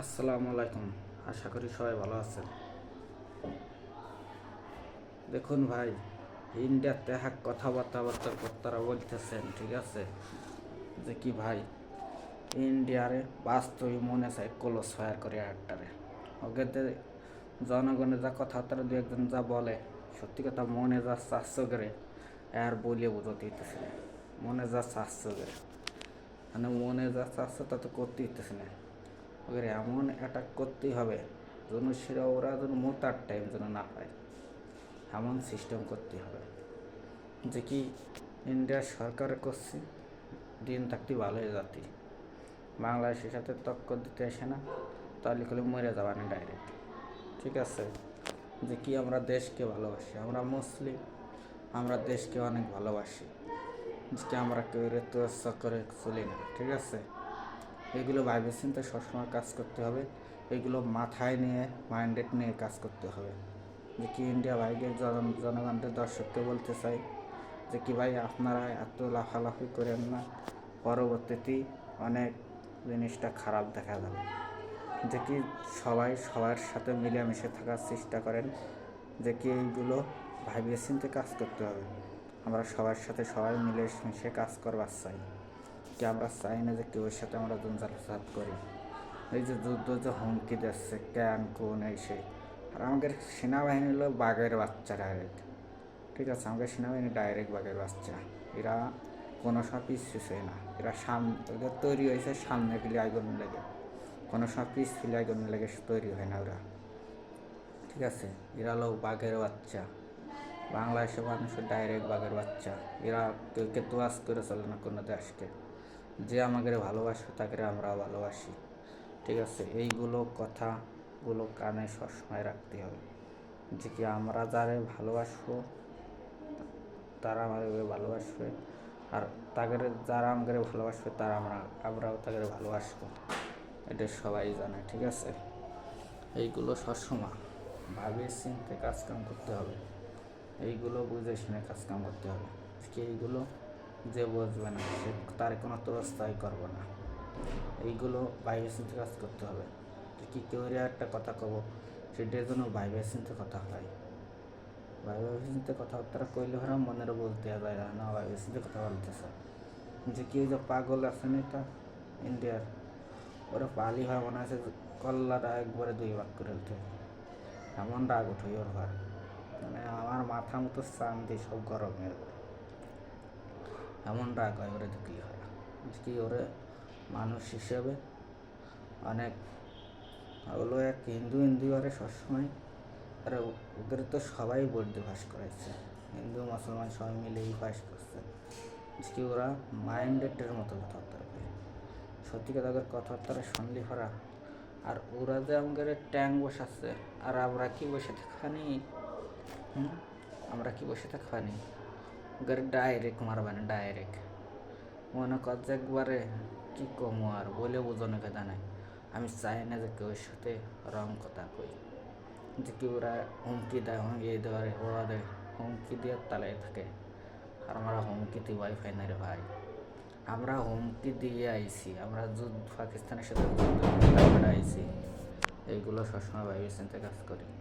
আসসালামু আলাইকুম। আশা করি সবাই ভালো আছেন। দেখুন ভাই, ইন্ডিয়াতে কথাবার্তা বার্তা কর্তারা বলতেছেন, ঠিক আছে? যে কি ভাই, ইন্ডিয়ারে বাস্তবে মনে চায় কলস ফায়ার করে আটটারে ওকে জনগণের যা কথাবার্তা দু একজন যা বলে, সত্যি কথা মনে যা চাচ্ছ করে, আর বলিয়ে বুঝতে দিতেছে না। মনে যা চাচ্ছ করে। মানে মনে যা চাচ্ছ তা তো করতে দিতেছে না। ওদের এমন অ্যাটাক করতেই হবে যেন সেটা ওরা যেন মোতার টাইম যেন না পায়। এমন সিস্টেম করতে হবে। যে কি ইন্ডিয়া সরকার করছে, দিন থাকতে ভালো হয়ে বাংলাদেশের সাথে টক্কর দিতে আসে না, তাহলে করে মরে যাবা না ডাইরেক্ট ঠিক আছে? যে কি আমরা দেশকে ভালোবাসি, আমরা মুসলিম, আমরা দেশকে অনেক ভালোবাসি। যে কি আমরা কেউ রেতুয়াশা করে চলি না, ঠিক আছে? এগুলো ভাইবে চিন্তে সবসময় কাজ করতে হবে। এগুলো মাথায় নিয়ে মাইন্ডেড নিয়ে কাজ করতে হবে। যে কি ইন্ডিয়া ভাইকে জন, জনগণদের দর্শককে বলতে চাই, যে কি ভাই আপনারা এত লাফালাফি করেন না পরবর্তীতেই অনেক জিনিসটা খারাপ দেখা যাবে। যে কি সবাই সবার সাথে মিলেমিশে থাকার চেষ্টা করেন, যে কি এইগুলো ভাইবে চিন্তে কাজ করতে হবে। আমরা সবার সাথে সবাই মিলে মিশে কাজ করবার চাই। কি আমরা চাই না যে কেউর সাথে আমরা জঞ্জাল ফাসাদ করি। এই যে যুদ্ধ যে হুমকি দিচ্ছে ক্যান কোন এই সেই। আর আমাদের সেনাবাহিনী হলো বাঘের বাচ্চা ডাইরেক্ট ঠিক আছে, আমাদের সেনাবাহিনী ডাইরেক্ট বাঘের বাচ্চা। এরা কোনো পিস পিছুয় না। এরা সামনে এদের তৈরি হয়েছে সামনে গেলে আগুন লেগে। কোনো সময় পিস ফিলে আগুন লেগে তৈরি হয় না ওরা। ঠিক আছে, এরা হলো বাঘের বাচ্চা। বাংলাদেশের মানুষের ডাইরেক্ট বাঘের বাচ্চা। এরা কেউ কে তোয়াজ করে চলে না কোনো দেশকে। যে আমাদের ভালোবাসে, তাকে আমরা ভালোবাসি। ঠিক আছে? এইগুলো কথাগুলো কানে সবসময় রাখতে হবে। যে কি আমরা যারে ভালোবাসবো, তারা আমাদের ভালোবাসবে। আর তাদের যারা আমাদের ভালোবাসবে, তারা আমরা, আমরাও তাদের ভালোবাসবো। এটা সবাই জানে, ঠিক আছে? এইগুলো সবসময় ভাবে চিনতে কাজকাম করতে হবে। এইগুলো বুঝে শুনে কাজকাম করতে হবে। কি এইগুলো যে বুঝবে না, সে তার কোনো তোরস্থায় করব না। এইগুলো চিনতে কাজ করতে হবে। কি কেউ একটা কথা কব, সেটার জন্য চিনতে কথা হয়। বাইরে চিনতে কথাবার্তা কইলে হরা মনের বলতে যায় না বাইরে চিনতে কথা বলতেছে। যে কেউ যে পাগল আছে না এটা, ইন্ডিয়ার, ওরা পালি হয় মনে আছে কল্লাটা একবারে দুই ভাগ করে উঠে। এমন রাগ উঠে ওর ঘর। মানে আমার মাথা মতো শান্তি সব গরম হয়ে যায় এমন রাগ হয় ওরে দেখলে হয় কি ওরে মানুষ হিসেবে অনেক ওগুলো এক হিন্দু হিন্দু ওরে সবসময় আর ওদের তো সবাই বৈদ্য ভাস করাইছে। হিন্দু, মুসলমান সবাই মিলেই বাস করছে। কি ওরা মাইন্ডেডের মতো কথাবার্তা করে সত্যি কথা ওদের কথাবার্তা শুনলি হরা আর ওরা যে আমাদের ট্যাং বসাচ্ছে, আর আমরা কি বসে থাকানি আমরা কি বসে থাকবানি ওদের ডাইরেক্ট মারবা না ডাইরেক্ট মনে কর যে একবারে কি কমো আর বলে বোঝানো কথা নাই। আমি চাই না যে কেউ সাথে রং কথা কই। যে কি ওরা হুমকি দেয়, হুমকি দেওয়ারে ওরা দেয়, হুমকি দিয়ে তালাই থাকে। আর আমরা হুমকি দিই ওয়াইফাই না রে ভাই। আমরা হুমকি দিয়ে আইছি, আমরা যুদ্ধ, পাকিস্তানের সাথে আইছি এইগুলো সবসময় ভাবি চিন্তা কাজ করি।